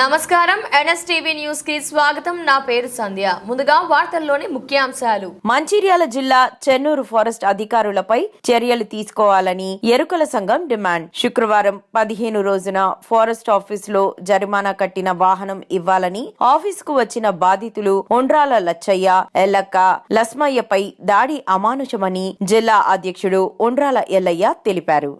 నమస్కారం. ఎన్ఎస్టీవీ న్యూస్కి స్వాగతం. నా పేరు సంధ్య. ముందుగా వార్తల్లోని ముఖ్యాంశాలు. మంచిర్యాల జిల్లా చెన్నూరు ఫారెస్ట్ అధికారులపై చర్యలు తీసుకోవాలని ఎరుకల సంఘం డిమాండ్. శుక్రవారం పదిహేను రోజున ఫారెస్ట్ ఆఫీస్లో జరిమానా కట్టిన వాహనం ఇవ్వాలని ఆఫీస్కు వచ్చిన బాధితులు ఉండ్రాల లచ్చయ్య ఎల్లక్క లస్మయ్యపై దాడి అమానుషమని జిల్లా అధ్యక్షుడు ఉండ్రాల ఎల్లయ్య తెలిపారు.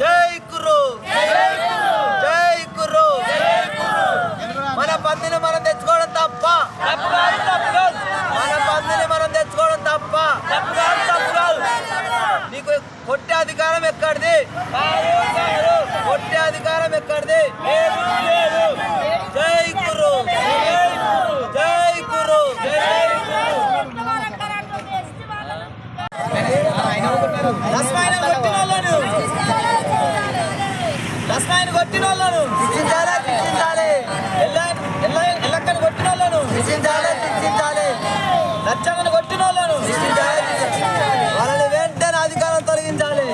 జై కుర్రు జై కుర్రు మన పందిని మనం తెచ్చుకోవడం తప్ప. మన పందిని మనం తెచ్చుకోవడం తప్ప. నీకు కొట్టే అధికారం ఎక్కడిది? కొట్టే అధికారం ఎక్కడిది? జై గురు. జై గురు. కొట్టిన వాళ్ళను లస్మాయిన కొట్టిన వాళ్ళను శిక్షించాలి శిక్షించాలి. ఎల్ల ఎల్ల ఎల్లక్కని కొట్టిన వాళ్ళను శిక్షించాలి శిక్షించాలి. లచ్చమ్మని కొట్టిన వాళ్ళను శిక్షించాలి. వాళ్ళని వెంటనే అధికారం తొలగించాలి.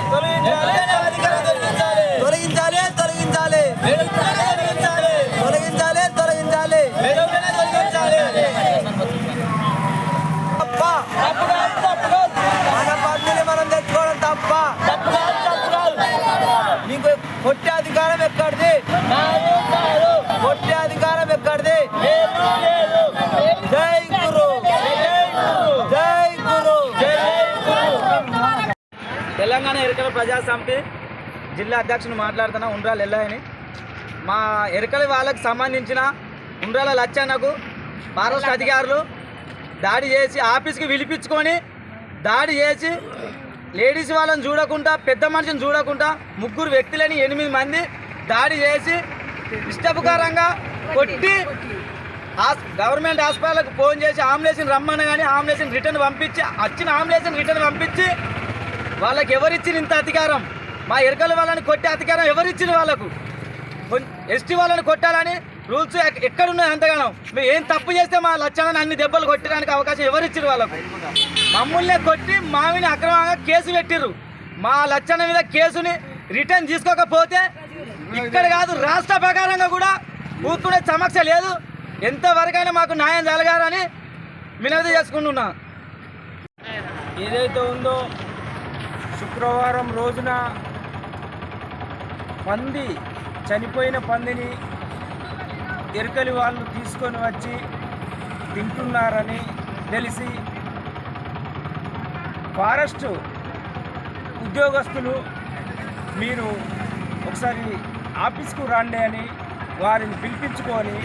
అధికారం తొలగించాలి. తొలగించాలి తొలగించాలి. తొలగించాలి. తొలగించాలి తప్ప. మన పద్ధతిని మనం తెచ్చుకోవడం తప్ప. నీకు కొట్టే అధికారం ఎక్కడిది కొట్టే అధికారం ఎక్కడిది జై గురు జై గురు తెలంగాణ ఎరుకల ప్రజా సమితి జిల్లా అధ్యక్షుని మాట్లాడుతున్నా ఉండ్రాల ఎల్లాయని మా ఎరుకల వాళ్ళకి సంబంధించిన ఉండ్రాల లచ్చన్నకు ఫారెస్ట్ అధికారులు దాడి చేసి ఆఫీస్కి పిలిపించుకొని దాడి చేసి లేడీస్ వాళ్ళని చూడకుండా పెద్ద మనిషిని చూడకుండా ముగ్గురు వ్యక్తులని ఎనిమిది మంది దాడి చేసి ఇష్టపుకారంగా కొట్టి గవర్నమెంట్ హాస్పిటల్కి ఫోన్ చేసి ఆంబులెన్స్ని రమ్మని కానీ ఆంబులెన్స్ని రిటర్న్ పంపించి వచ్చిన ఆంబులెన్స్ని రిటర్న్ పంపించి వాళ్ళకి ఎవరిచ్చిన ఇంత అధికారం? మా ఎరకల వాళ్ళని కొట్టే అధికారం ఎవరిచ్చిన వాళ్ళకు? ఎస్టీ వాళ్ళని కొట్టాలని రూల్స్ ఎక్కడున్నాయి అంతగానో? మేము ఏం తప్పు చేస్తే మా లక్షణాన్ని అన్ని దెబ్బలు కొట్టడానికి అవకాశం ఎవరిచ్చారు వాళ్ళకు? మమ్మల్నే కొట్టి మావిని అక్రమంగా కేసు పెట్టిర్రు. మా లక్షణ మీద కేసుని రిటర్న్ తీసుకోకపోతే ఇక్కడ కాదు రాష్ట్ర ప్రకారంగా కూడా ఊరుకునే సమస్య లేదు. ఎంతవరకైనా మాకు న్యాయం జరగాలని వినతి చేసుకుంటున్నా. ఏదైతే ఉందో శుక్రవారం రోజున పంది చనిపోయిన పందిని ఎరుకలి వాళ్ళు తీసుకొని వచ్చి తింటున్నారని తెలిసి ఫారెస్ట్ ఉద్యోగస్తులు మీరు ఒకసారి ఆఫీస్కు రాండి అని వారిని పిలిపించుకొని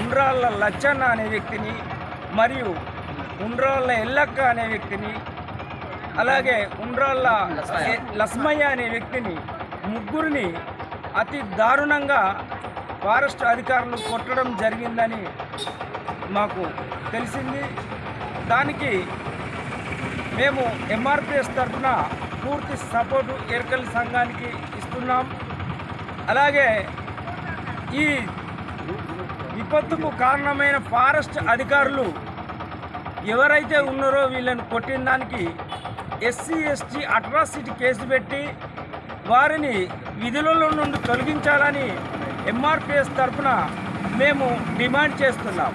ఉండ్రాళ్ళ లచ్చన్న అనే వ్యక్తిని మరియు ఉండ్రాళ్ళ ఎల్లక్క అనే వ్యక్తిని అలాగే ఉండ్రాళ్ళ లస్మయ్య అనే వ్యక్తిని ముగ్గురిని అతి దారుణంగా ఫారెస్ట్ అధికారులు కొట్టడం జరిగిందని మాకు తెలిసింది. దానికి మేము ఎంఆర్పిఎస్ తరఫున పూర్తి సపోర్టు ఎరకల్ సంఘానికి ఇస్తున్నాం. అలాగే ఈ విపత్తుకు కారణమైన ఫారెస్ట్ అధికారులు ఎవరైతే ఉన్నారో వీళ్ళని కొట్టిన దానికి ఎస్సీ ఎస్టీ అట్రాసిటీ కేసు పెట్టి వారిని విధులలో నుండి తొలగించాలని ఎంఆర్పిఎస్ తరఫున మేము డిమాండ్ చేస్తున్నాం.